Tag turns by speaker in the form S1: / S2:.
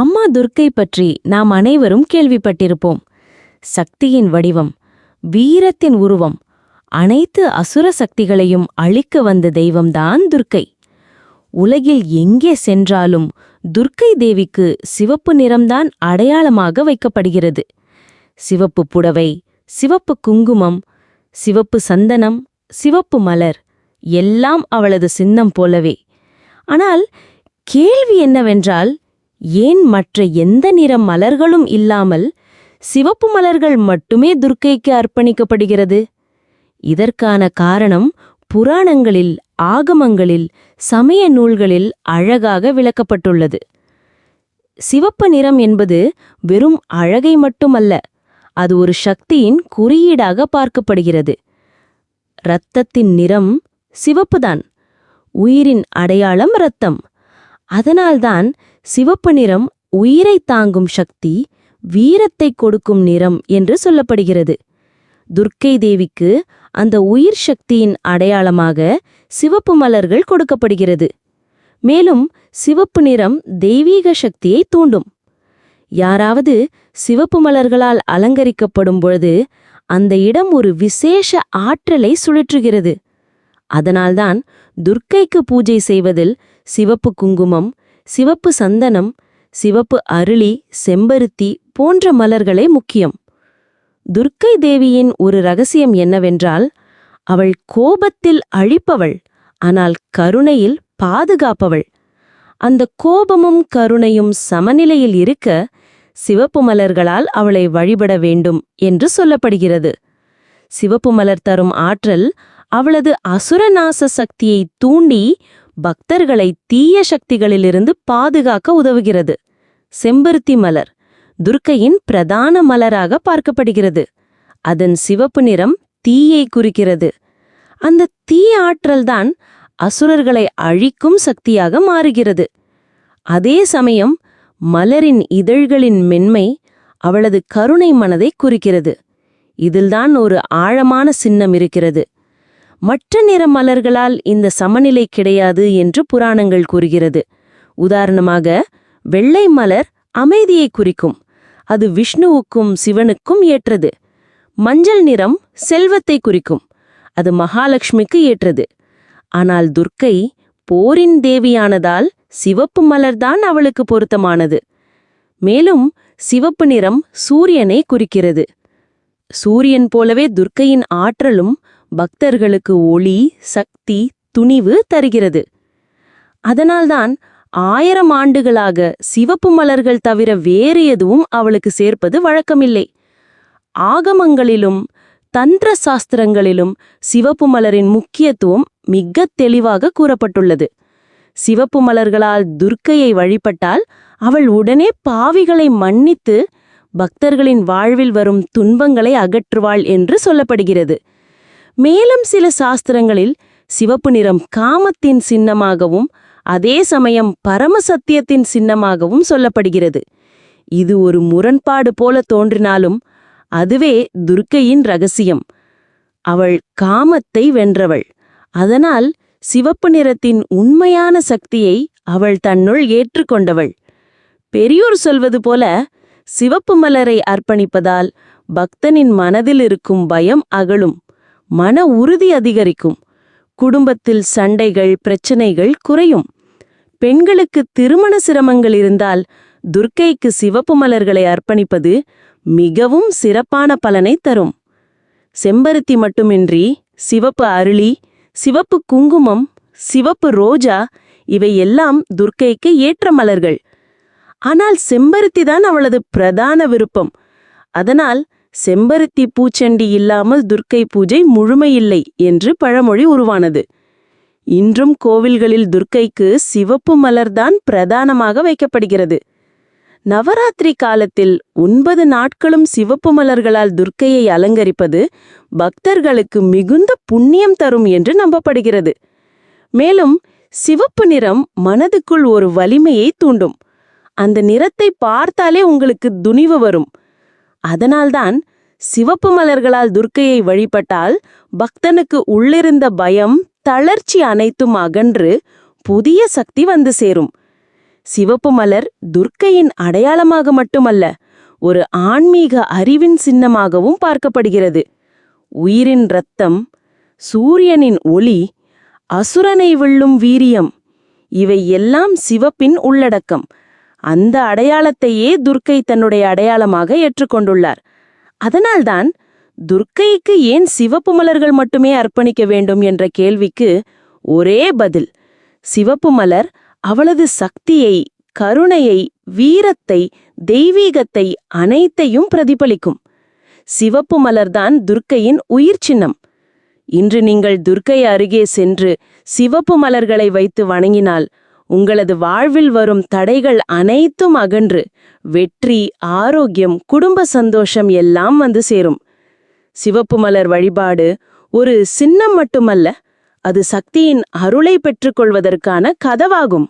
S1: அம்மா துர்க்கை பற்றி நாம் அனைவரும் கேள்விப்பட்டிருப்போம். சக்தியின் வடிவம் வீரத்தின் உருவம் அனைத்து அசுர சக்திகளையும் அழிக்க வந்த தெய்வம்தான் துர்க்கை. உலகில் எங்கே சென்றாலும் துர்க்கை தேவிக்கு சிவப்பு நிறம்தான் அடையாளமாக வைக்கப்படுகிறது. சிவப்பு புடவை சிவப்பு குங்குமம் சிவப்பு சந்தனம் சிவப்பு மலர் எல்லாம் அவளது சின்னம் போலவே. ஆனால் கேள்வி என்னவென்றால் ஏன் மற்ற எந்த நிற மலர்களும் இல்லாமல் சிவப்பு மலர்கள் மட்டுமே துர்க்கைக்கு அர்ப்பணிக்கப்படுகிறது? இதற்கான காரணம் புராணங்களில் ஆகமங்களில் சமய நூல்களில் அழகாக விளக்கப்பட்டுள்ளது. சிவப்பு நிறம் என்பது வெறும் அழகை மட்டுமல்ல அது ஒரு சக்தியின் குறியீடாக பார்க்கப்படுகிறது. இரத்தத்தின் நிறம் சிவப்புதான் உயிரின் அடையாளம் இரத்தம். அதனால்தான் சிவப்பு நிறம் உயிரை தாங்கும் சக்தி வீரத்தை கொடுக்கும் நிறம் என்று சொல்லப்படுகிறது. துர்க்கை தேவிக்கு அந்த உயிர் சக்தியின் அடையாளமாக சிவப்பு மலர்கள் கொடுக்கப்படுகிறது. மேலும் சிவப்பு நிறம் தெய்வீக சக்தியை தூண்டும். யாராவது சிவப்பு மலர்களால் அலங்கரிக்கப்படும் பொழுது அந்த இடம் ஒரு விசேஷ ஆற்றலை சுழற்றுகிறது. அதனால்தான் துர்க்கைக்கு பூஜை செய்வதில் சிவப்பு குங்குமம் சிவப்பு சந்தனம் சிவப்பு அருளி செம்பருத்தி போன்ற மலர்களே முக்கியம். துர்க்கை தேவியின் ஒரு ரகசியம் என்னவென்றால் அவள் கோபத்தில் அழிப்பவள் ஆனால் கருணையில் பாதுகாப்பவள். அந்த கோபமும் கருணையும் சமநிலையில் இருக்க சிவப்பு மலர்களால் அவளை வழிபட வேண்டும் என்று சொல்லப்படுகிறது. சிவப்பு மலர் தரும் ஆற்றல் அவளது அசுரநாச சக்தியை தூண்டி பக்தர்களை தீய சக்திகளிலிருந்து பாதுகாக்க உதவுகிறது. செம்பருத்தி மலர் துர்க்கையின் பிரதான மலராக பார்க்கப்படுகிறது. அதன் சிவப்பு நிறம் தீயை குறிக்கிறது. அந்த தீய ஆற்றல்தான் அசுரர்களை அழிக்கும் சக்தியாக மாறுகிறது. அதே சமயம் மலரின் இதழ்களின் மென்மை அவளது கருணை மனதை குறிக்கிறது. இதில்தான் ஒரு ஆழமான சின்னம் இருக்கிறது. மற்ற நிற மலர்களால் இந்த சமநிலை கிடையாது என்று புராணங்கள் கூறுகிறது. உதாரணமாக வெள்ளை மலர் அமைதியை குறிக்கும் அது விஷ்ணுவுக்கும் சிவனுக்கும் ஏற்றது. மஞ்சள் நிறம் செல்வத்தை குறிக்கும் அது மகாலட்சுமிக்கு ஏற்றது. ஆனால் துர்க்கை போரின் தேவியானதால் சிவப்பு மலர்தான் அவளுக்கு பொருத்தமானது. மேலும் சிவப்பு நிறம் சூரியனை குறிக்கிறது. சூரியன் போலவே துர்க்கையின் ஆற்றலும் பக்தர்களுக்கு ஒளி சக்தி துணிவு தருகிறது. அதனால்தான் ஆயிரம் ஆண்டுகளாக சிவப்பு மலர்கள் தவிர வேறு எதுவும் அவளுக்கு சேர்ப்பது வழக்கமில்லை. ஆகமங்களிலும் தந்திர சாஸ்திரங்களிலும் சிவப்பு மலரின் முக்கியத்துவம் மிக தெளிவாக கூறப்பட்டுள்ளது. சிவப்பு மலர்களால் துர்க்கையை வழிபட்டால் அவள் உடனே பாவிகளை மன்னித்து பக்தர்களின் வாழ்வில் வரும் துன்பங்களை அகற்றுவாள் என்று சொல்லப்படுகிறது. மேலும் சில சாஸ்திரங்களில் சிவப்பு நிறம் காமத்தின் சின்னமாகவும் அதே சமயம் பரமசத்தியத்தின் சின்னமாகவும் சொல்லப்படுகிறது. இது ஒரு முரண்பாடு போல தோன்றினாலும் அதுவே துர்க்கையின் ரகசியம். அவள் காமத்தை வென்றவள். அதனால் சிவப்பு நிறத்தின் உண்மையான சக்தியை அவள் தன்னுள் ஏற்றுக்கொண்டவள். பெரியோர் சொல்வது போல சிவப்பு மலரை அர்ப்பணிப்பதால் பக்தனின் மனதில் இருக்கும் பயம் அகலும். மன உறுதி அதிகரிக்கும். குடும்பத்தில் சண்டைகள் பிரச்சனைகள் குறையும். பெண்களுக்கு திருமண சிரமங்கள் இருந்தால் துர்க்கைக்கு சிவப்பு மலர்களை அர்ப்பணிப்பது மிகவும் சிறப்பான பலனை தரும். செம்பருத்தி மட்டுமின்றி சிவப்பு அருளி சிவப்பு குங்குமம் சிவப்பு ரோஜா இவை எல்லாம் துர்க்கைக்கு ஏற்ற மலர்கள். ஆனால் செம்பருத்தி தான் அவளது பிரதான விருப்பம். அதனால் செம்பருத்தி பூச்செண்டி இல்லாமல் துர்க்கை பூஜை முழுமையில்லை என்று பழமொழி உருவானது. இன்றும் கோவில்களில் துர்க்கைக்கு சிவப்பு மலர்தான் பிரதானமாக வைக்கப்படுகிறது. நவராத்திரி காலத்தில் ஒன்பது நாட்களும் சிவப்பு மலர்களால் துர்க்கையை அலங்கரிப்பது பக்தர்களுக்கு மிகுந்த புண்ணியம் தரும் என்று நம்பப்படுகிறது. மேலும் சிவப்பு நிறம் மனதுக்குள் ஒரு வலிமையை தூண்டும். அந்த நிறத்தை பார்த்தாலே உங்களுக்கு துணிவு வரும். அதனால்தான் சிவப்பு மலர்களால் துர்க்கையை வழிபட்டால் பக்தனுக்கு உள்ளிருந்த பயம் தளர்ச்சி அனைத்தும் அகன்று புதிய சக்தி வந்து சேரும். சிவப்பு மலர் துர்க்கையின் அடையாளமாக மட்டுமல்ல ஒரு ஆன்மீக அறிவின் சின்னமாகவும் பார்க்கப்படுகிறது. உயிரின் இரத்தம் சூரியனின் ஒளி அசுரனை வெள்ளும் வீரியம் இவை எல்லாம் சிவப்பின் உள்ளடக்கம். அந்த அடையாளத்தையே துர்க்கை தன்னுடைய அடையாளமாக ஏற்றுக்கொண்டுள்ளார். அதனால்தான் துர்க்கைக்கு ஏன் சிவப்பு மலர்கள் மட்டுமே அர்ப்பணிக்க வேண்டும் என்ற கேள்விக்கு ஒரே பதில் சிவப்பு மலர் அவளது சக்தியை கருணையை வீரத்தை தெய்வீகத்தை அனைத்தையும் பிரதிபலிக்கும். சிவப்பு மலர்தான் துர்க்கையின் உயிர் சின்னம். இன்று நீங்கள் துர்க்கை அருகே சென்று சிவப்பு மலர்களை வைத்து வணங்கினால் உங்களது வாழ்வில் வரும் தடைகள் அனைத்தும் அகன்று வெற்றி ஆரோக்கியம் குடும்ப சந்தோஷம் எல்லாம் வந்து சேரும். சிவப்பு மலர் வழிபாடு ஒரு சின்னம் மட்டுமல்ல அது சக்தியின் அருளை பெற்றுக்கொள்வதற்கான கதவாகும்.